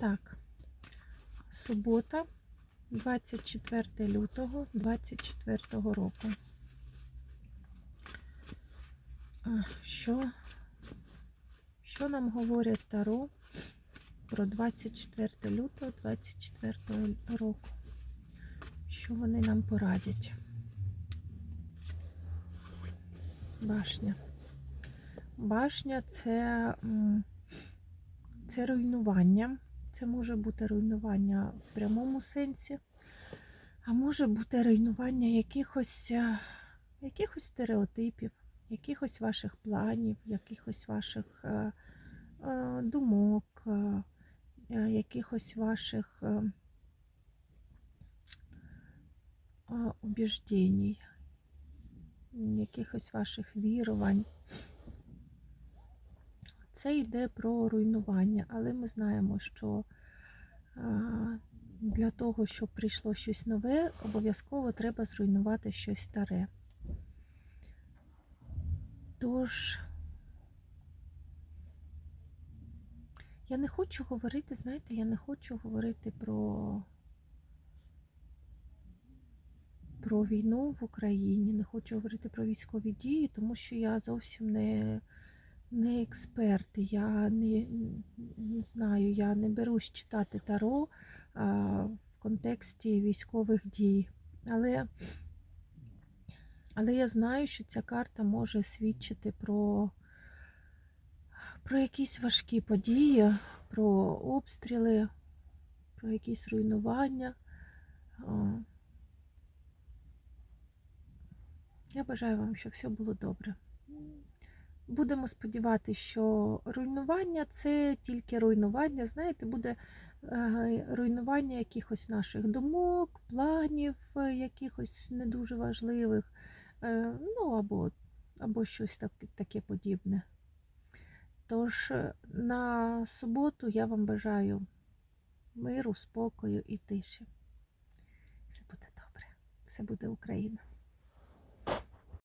Так, субота, 24 лютого 24 року. Що, що нам говорять Таро про 24 лютого 24 року? Що вони нам порадять? Башня. Башня це, це руйнування. Це може бути руйнування в прямому сенсі, а може бути руйнування якихось, е, якихось стереотипів, якихось ваших планів, якихось ваших е, е, думок, якихось ваших убіждень, якихось ваших вірувань. Це йде про руйнування, але ми знаємо, що для того, щоб прийшло щось нове, обов'язково треба зруйнувати щось старе. Тож, я не хочу говорити, знаєте, я не хочу говорити про, про війну в Україні, не хочу говорити про військові дії, тому що я зовсім не не експерт, я не, не знаю, я не берусь читати таро а, в контексті військових дій. Але, але я знаю, що ця карта може свідчити про, про якісь важкі події, про обстріли, про якісь руйнування. Я бажаю вам, щоб все було добре. Будемо сподіватися, що руйнування це тільки руйнування. Знаєте, буде е, руйнування якихось наших думок, планів, е, якихось не дуже важливих, е, ну або, або щось так, таке подібне. Тож на суботу я вам бажаю миру, спокою і тиші. Все буде добре, все буде Україна.